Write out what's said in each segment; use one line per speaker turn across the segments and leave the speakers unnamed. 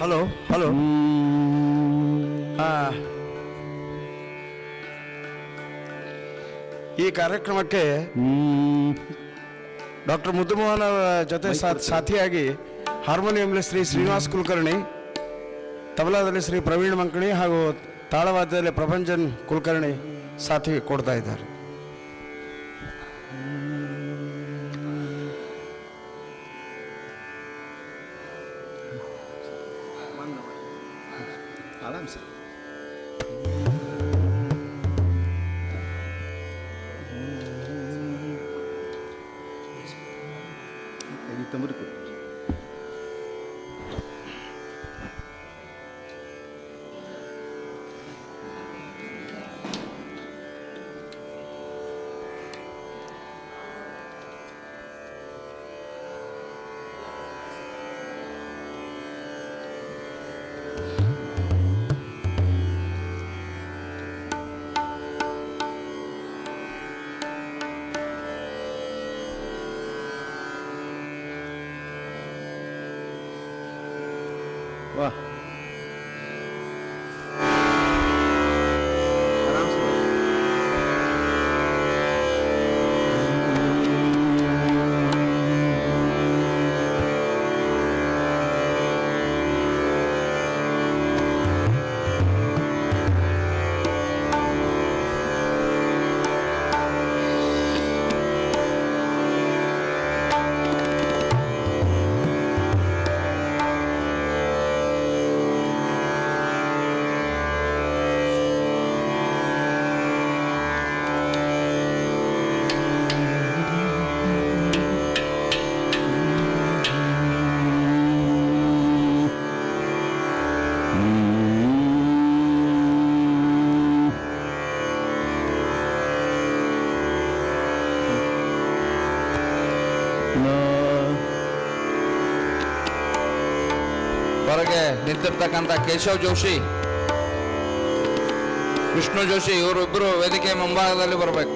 Hello hello ಆ, ಈ ಕಾರ್ಯಕ್ರಮಕ್ಕೆ ಡಾಕ್ಟರ್ ಮುದ್ದುಮೋಹನ್ ಅವರ ಜೊತೆ ಸಾಥ್ ಸಾಥಿಯಾಗಿ ಹಾರ್ಮೋನಿಯಂಲಿ ಶ್ರೀ ಶ್ರೀನಿವಾಸ್ ಕುಲಕರ್ಣಿ ತಬಲಾದಲ್ಲಿ ಶ್ರೀ ಪ್ರವೀಣ್ ಮಂಕಣಿ ಹಾಗೂ ತಾಳವಾದ್ಯದಲ್ಲಿ ಪ್ರಭಂಜನ್ ಕುಲಕರ್ಣಿ ಸಾಥಿ ಕೊಡ್ತಾ ಇದ್ದಾರೆ.
Anlamadım. Ağlar mısın?
ಹೊರಗೆ ನಿಂತಿರ್ತಕ್ಕಂಥ ಕೇಶವ್ ಜೋಶಿ, ವಿಷ್ಣು ಜೋಶಿ, ಇವರಿಬ್ಬರು ವೇದಿಕೆ ಮುಂಭಾಗದಲ್ಲಿ ಬರಬೇಕು.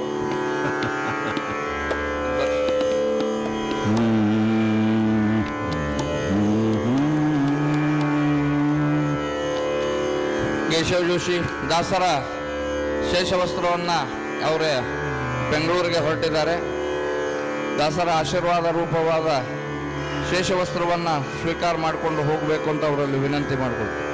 ಕೇಶವ್ ಜೋಶಿ, ದಾಸರ ಶೇಷವಸ್ತ್ರವನ್ನು ಅವರೇ ಬೆಂಗಳೂರಿಗೆ ಹೊರಟಿದ್ದಾರೆ. ದಾಸರ ಆಶೀರ್ವಾದ ರೂಪವಾದ ಶೇಷವಸ್ತ್ರವನ್ನು ಸ್ವೀಕಾರ ಮಾಡಿಕೊಂಡು ಹೋಗಬೇಕು ಅಂತ ಅವರಲ್ಲಿ ವಿನಂತಿ ಮಾಡಿಕೊಳ್ತೀವಿ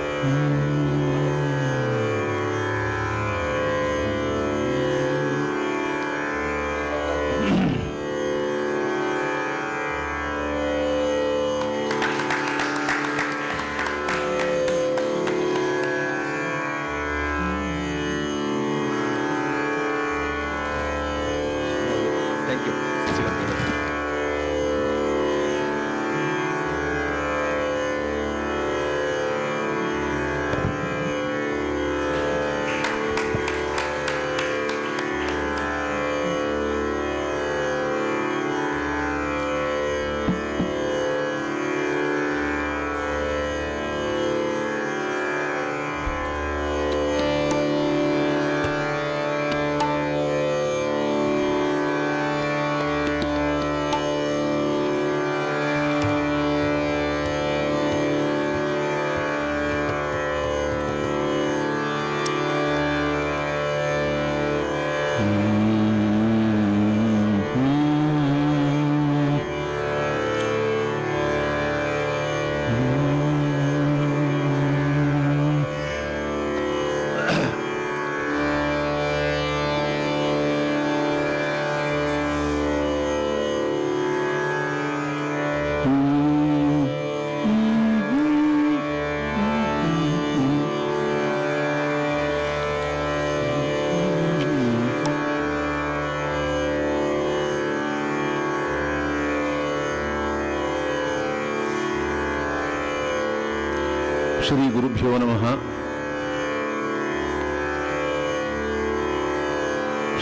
ಶ್ರೀ ಗುರುಭ್ಯೋ ನಮಃ.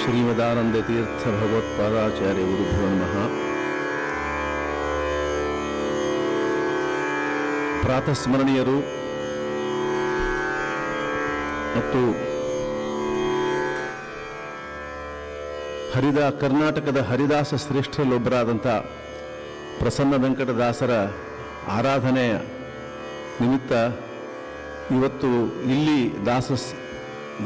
ಶ್ರೀಮದಾನಂದ ತೀರ್ಥ ಭಗವತ್ಪಾದಾಚಾರ್ಯ ಗುರುಭ್ಯೋ ನಮಃ. ಪ್ರಾತಸ್ಮರಣೀಯರು ಮತ್ತು ಹರಿದ ಕರ್ನಾಟಕದ ಹರಿದಾಸ ಶ್ರೇಷ್ಠರಲ್ಲೊಬ್ಬರಾದಂಥ ಪ್ರಸನ್ನ ವೆಂಕಟದಾಸರ ಆರಾಧನೆಯ ನಿಮಿತ್ತ ಇವತ್ತು ಇಲ್ಲಿ ದಾಸ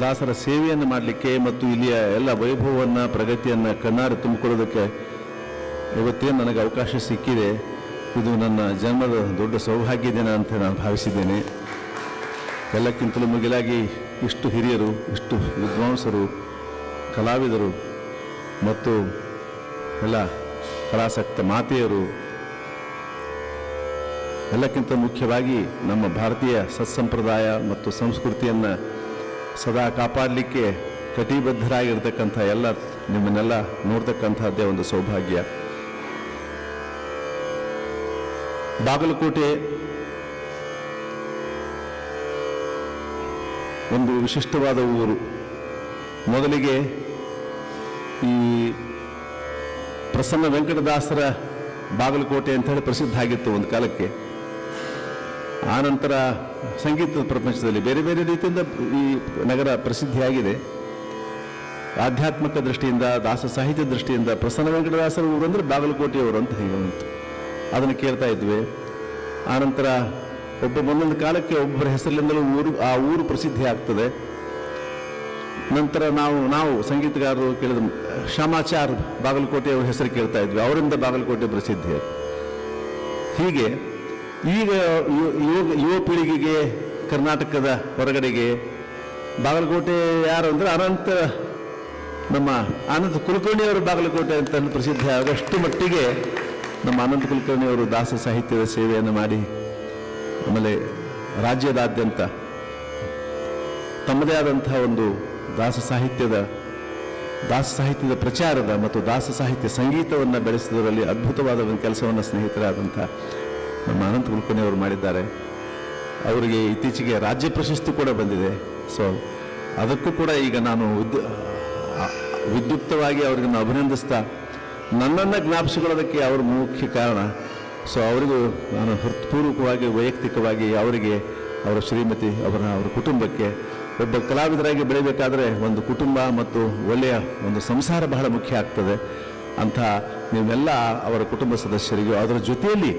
ದಾಸರ ಸೇವೆಯನ್ನು ಮಾಡಲಿಕ್ಕೆ ಮತ್ತು ಇಲ್ಲಿಯ ಎಲ್ಲ ವೈಭವವನ್ನು, ಪ್ರಗತಿಯನ್ನು ಕಣ್ಣಾರೆ ತುಂಬಿಕೊಳ್ಳೋದಕ್ಕೆ ಇವತ್ತೇನು ನನಗೆ ಅವಕಾಶ ಸಿಕ್ಕಿದೆ. ಇದು ನನ್ನ ಜನ್ಮದ ದೊಡ್ಡ ಸೌಭಾಗ್ಯ ದಿನ ಅಂತ ನಾನು ಭಾವಿಸಿದ್ದೇನೆ. ಎಲ್ಲಕ್ಕಿಂತಲೂ ಮುಗಿಲಾಗಿ ಇಷ್ಟು ಹಿರಿಯರು, ಇಷ್ಟು ವಿದ್ವಾಂಸರು, ಕಲಾವಿದರು ಮತ್ತು ಎಲ್ಲ ಕಲಾಸಕ್ತ ಮಾತೆಯರು ಎಲ್ಲಕ್ಕಿಂತ ಮುಖ್ಯವಾಗಿ ನಮ್ಮ ಭಾರತೀಯ ಸತ್ಸಂಪ್ರದಾಯ ಮತ್ತು ಸಂಸ್ಕೃತಿಯನ್ನು ಸದಾ ಕಾಪಾಡಲಿಕ್ಕೆ ಕಟಿಬದ್ಧರಾಗಿರ್ತಕ್ಕಂಥ ಎಲ್ಲ ನಿಮ್ಮನ್ನೆಲ್ಲ ನೋಡ್ತಕ್ಕಂಥದ್ದೇ ಒಂದು ಸೌಭಾಗ್ಯ. ಬಾಗಲಕೋಟೆ ಒಂದು ವಿಶಿಷ್ಟವಾದ ಊರು. ಮೊದಲಿಗೆ ಈ ಪ್ರಸನ್ನ ವೆಂಕಟದಾಸರ ಬಾಗಲಕೋಟೆ ಅಂತ ಹೇಳಿ ಪ್ರಸಿದ್ಧ ಆಗಿತ್ತು ಒಂದು ಕಾಲಕ್ಕೆ. ಆನಂತರ ಸಂಗೀತದ ಪ್ರಪಂಚದಲ್ಲಿ ಬೇರೆ ಬೇರೆ ರೀತಿಯಿಂದ ಈ ನಗರ ಪ್ರಸಿದ್ಧಿಯಾಗಿದೆ. ಆಧ್ಯಾತ್ಮಿಕ ದೃಷ್ಟಿಯಿಂದ, ದಾಸ ಸಾಹಿತ್ಯ ದೃಷ್ಟಿಯಿಂದ ಪ್ರಸನ್ನ ವೆಂಕಟದಾಸರ ಊರು ಅಂದರೆ ಬಾಗಲಕೋಟೆಯವರು ಅಂತ ಹೇಗೆ ಅದನ್ನ ಅದನ್ನು ಕೇಳ್ತಾ ಇದ್ವಿ. ಆನಂತರ ಒಬ್ಬ ಒಂದೊಂದು ಕಾಲಕ್ಕೆ ಒಬ್ಬರ ಹೆಸರಿನಿಂದಲೂ ಊರು, ಆ ಊರು ಪ್ರಸಿದ್ಧಿ ಆಗ್ತದೆ. ನಂತರ ನಾವು ನಾವು ಸಂಗೀತಗಾರರು ಕೇಳಿದ ಶ್ಯಾಮಾಚಾರ್ ಬಾಗಲಕೋಟೆಯವರ ಹೆಸರು ಕೇಳ್ತಾ ಇದ್ವಿ. ಅವರಿಂದ ಬಾಗಲಕೋಟೆ ಪ್ರಸಿದ್ಧಿ. ಹೀಗೆ ಈಗ ಯುವ ಪೀಳಿಗೆಗೆ ಕರ್ನಾಟಕದ ಹೊರಗಡೆಗೆ ಬಾಗಲಕೋಟೆ ಯಾರು ಅಂದರೆ ಅನಂತ ನಮ್ಮ ಅನಂತ ಕುಲಕರ್ಣಿಯವರು ಬಾಗಲಕೋಟೆ ಅಂತ ಪ್ರಸಿದ್ಧ ಆಗಷ್ಟು ಮಟ್ಟಿಗೆ ನಮ್ಮ ಅನಂತ ಕುಲಕರ್ಣಿಯವರು ದಾಸ ಸಾಹಿತ್ಯದ ಸೇವೆಯನ್ನು ಮಾಡಿ ಆಮೇಲೆ ರಾಜ್ಯದಾದ್ಯಂತ ತಮ್ಮದೇ ಆದಂತಹ ಒಂದು ದಾಸ ಸಾಹಿತ್ಯದ ದಾಸ ಸಾಹಿತ್ಯದ ಪ್ರಚಾರದ ಮತ್ತು ದಾಸ ಸಾಹಿತ್ಯ ಸಂಗೀತವನ್ನು ಬೆಳೆಸಿದರಲ್ಲಿ ಅದ್ಭುತವಾದ ಒಂದು ಕೆಲಸವನ್ನು ಸ್ನೇಹಿತರಾದಂಥ ನಮ್ಮ ಅನಂತ ಕುಲಕರ್ಣಿ ಅವರು ಮಾಡಿದ್ದಾರೆ. ಅವರಿಗೆ ಇತ್ತೀಚೆಗೆ ರಾಜ್ಯ ಪ್ರಶಸ್ತಿ ಕೂಡ ಬಂದಿದೆ. ಸೊ ಅದಕ್ಕೂ ಕೂಡ ಈಗ ನಾನು ವಿದ್ಯುಕ್ತವಾಗಿ ಅವರಿಗೆ ಅಭಿನಂದಿಸ್ತಾ, ನನ್ನನ್ನು ಜ್ಞಾಪಿಸಿಕೊಳ್ಳೋದಕ್ಕೆ ಅವರು ಮುಖ್ಯ ಕಾರಣ. ಸೊ ಅವರಿಗೂ ನಾನು ಹೃತ್ಪೂರ್ವಕವಾಗಿ, ವೈಯಕ್ತಿಕವಾಗಿ ಅವರಿಗೆ, ಅವರ ಶ್ರೀಮತಿ, ಅವರ ಅವರ ಕುಟುಂಬಕ್ಕೆ ಒಬ್ಬ ಕಲಾವಿದರಾಗಿ ಬೆಳಿಬೇಕಾದ್ರೆ ಒಂದು ಕುಟುಂಬ ಮತ್ತು ಒಳ್ಳೆಯ ಒಂದು ಸಂಸಾರ ಬಹಳ ಮುಖ್ಯ ಆಗ್ತದೆ. ಅಂಥ ನೀವೆಲ್ಲ ಅವರ ಕುಟುಂಬ ಸದಸ್ಯರಿಗೂ, ಅದರ ಜೊತೆಯಲ್ಲಿ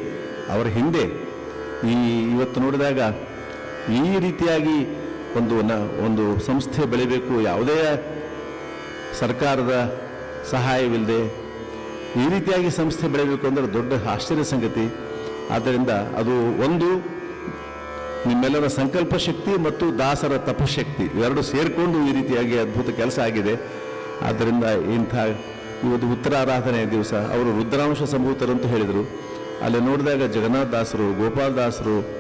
ಅವರ ಹಿಂದೆ ಈ ಇವತ್ತು ನೋಡಿದಾಗ ಈ ರೀತಿಯಾಗಿ ಒಂದು ನ, ಒಂದು ಸಂಸ್ಥೆ ಬೆಳಿಬೇಕು, ಯಾವುದೇ ಸರ್ಕಾರದ ಸಹಾಯವಿಲ್ಲದೆ ಈ ರೀತಿಯಾಗಿ ಸಂಸ್ಥೆ ಬೆಳೀಬೇಕು ಅಂದರೆ ದೊಡ್ಡ ಆಶ್ಚರ್ಯ ಸಂಗತಿ. ಆದ್ದರಿಂದ ಅದು ಒಂದು, ನಿಮ್ಮೆಲ್ಲರ ಸಂಕಲ್ಪ ಶಕ್ತಿ ಮತ್ತು ದಾಸರ ತಪಶಕ್ತಿ ಇವೆರಡು ಸೇರಿಕೊಂಡು ಈ ರೀತಿಯಾಗಿ ಅದ್ಭುತ ಕೆಲಸ ಆಗಿದೆ. ಆದ್ದರಿಂದ ಇಂಥ ಇವತ್ತು ಉತ್ತರಾರಾಧನೆಯ ದಿವಸ, ಅವರು ರುದ್ರಾಂಶ ಸಂಭೂತರು ಅಂತ ಹೇಳಿದರು. ಅಲ್ಲಿ ನೋಡಿದಾಗ ಜಗನ್ನಾಥ ದಾಸರು, ಗೋಪಾಲ ದಾಸರು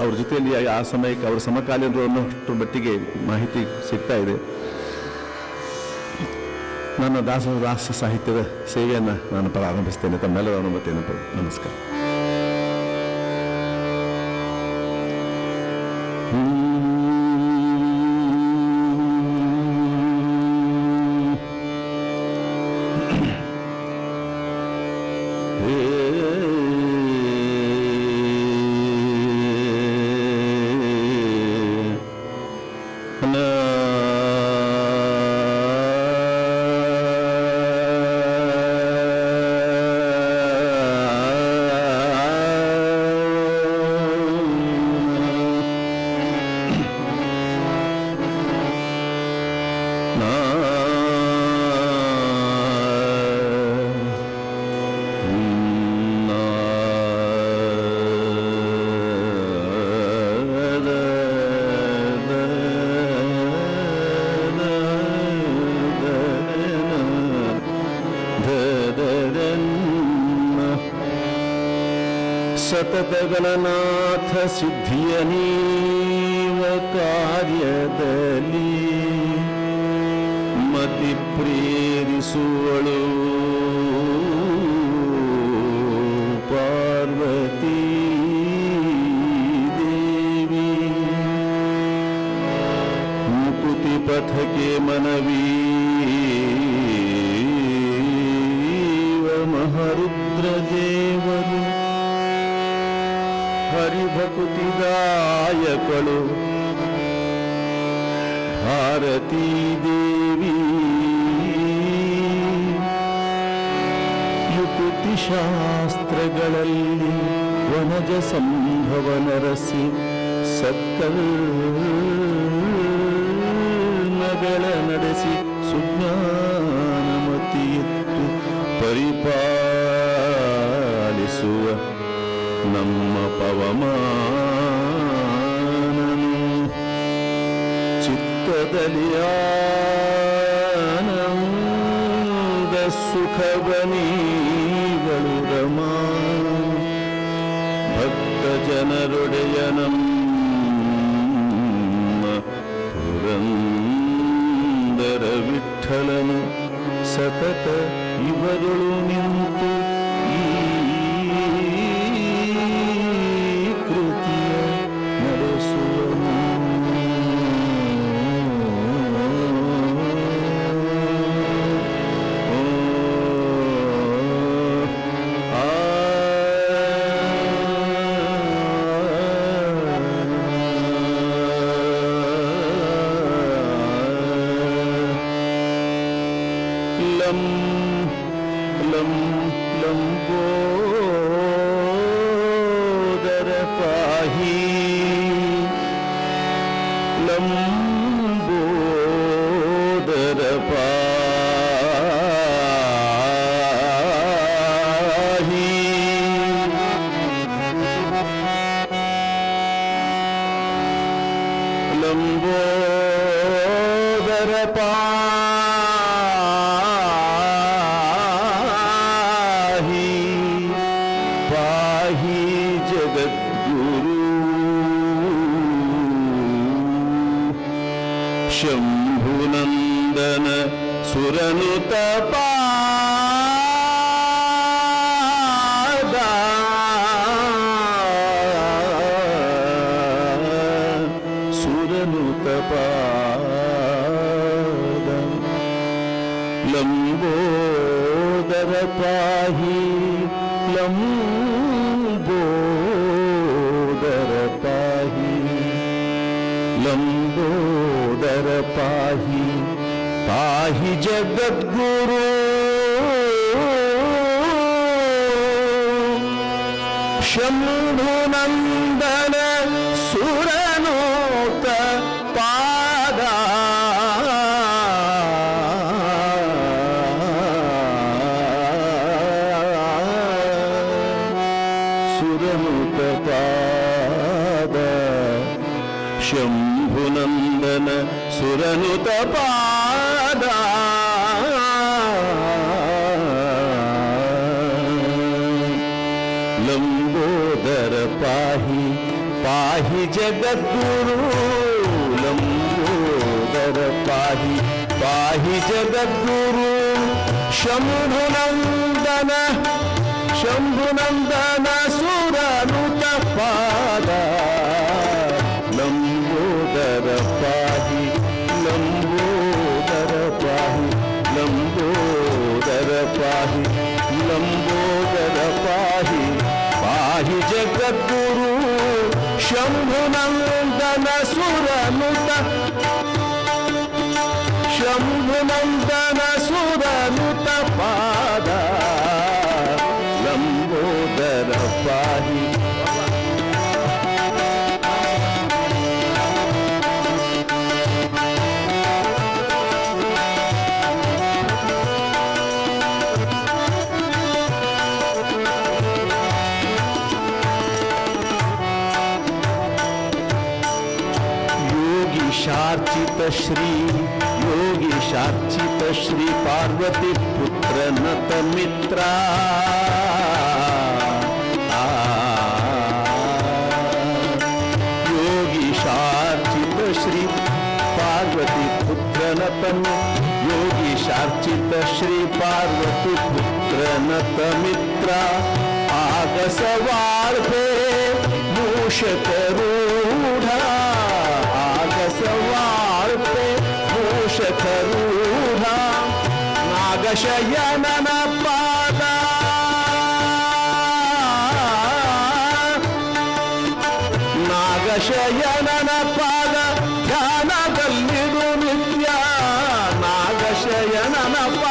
ಅವ್ರ ಜೊತೆಯಲ್ಲಿ ಆ- ಸಮಯಕ್ಕೆ ಅವರ ಸಮಕಾಲೀನರು ಅನ್ನೋಷ್ಟು ಮಟ್ಟಿಗೆ ಮಾಹಿತಿ ಸಿಗ್ತಾ ಇದೆ. ನನ್ನ ದಾಸ ದಾಸ ಸಾಹಿತ್ಯದ ಸೇವೆಯನ್ನು ನಾನು ಪ್ರಾರಂಭಿಸ್ತೇನೆ. ತಮ್ಮೆಲ್ಲರ ಅನುಮತಿಯನ್ನು ನಮಸ್ಕಾರ. ಸತತಗಣನಾಥ ಸಿದ್ಧಿಯ ನೀವ ಕಾರ್ಯದಲ್ಲಿ ಮತಿ ಪ್ರೇರಿಸುವಳು ಪಾರ್ವತಿ ದೇವಿ. ಮುಕುತಿ ಪಥಕ್ಕೆ ಮನವಿ ಮಹರುದ್ರ ದೇವರು. ಹರಿಭಕುತಿದಾಯಕಳು ಭಾರತೀ ದೇವಿ. ಯುಕುತಿ ಶಾಸ್ತ್ರಗಳಲ್ಲಿ ವನಜ ಸಂಭವ ನರಸಿ ಸತ್ಕರ್ಮಗಳ ನಡೆಸಿ ಸುಜ್ಞಾನಮತಿಯಿತ್ತು ಪರಿಪಾಲಿಸುವ ನಮ್ಮ ಪವಮಾನನು. ಚಿತ್ತದಲಿಯಾನಂದ ಸುಖವನೀಗಳು ರಮಾ. ಭಕ್ತ ಜನರೊಡೆಯ ನಮ್ಮ ಪುರಂದರ ವಿಠಲನು ಸತತ ಇವರುಳು ನಿಂತು लम्बोदर पाहि लम्बो ही जगत गुरु। शंभुनंदन सुरनुत पा ही जगत गुरु। शंभुनंदन सुरनोत पादा। सुरनोत पादा। शंभुनंदन सुरनुत पादा। দাদা लंबोदर पाही पाही जगत गुरु लंबोदर पाही पाही जगत गुरु शंभुनंदन शंभुनंदन सुरानुत पादा लंबोदर पाही लंबो Sherman Hill. श्री योगीशार्चित श्री पार्वती पुत्र नत मित्रा। आ, योगीशार्चित श्री पार्वती पुत्र नत योगीशार्चित श्री पार्वती पुत्र नत मित्रा। मूषकरूढा yaşayamam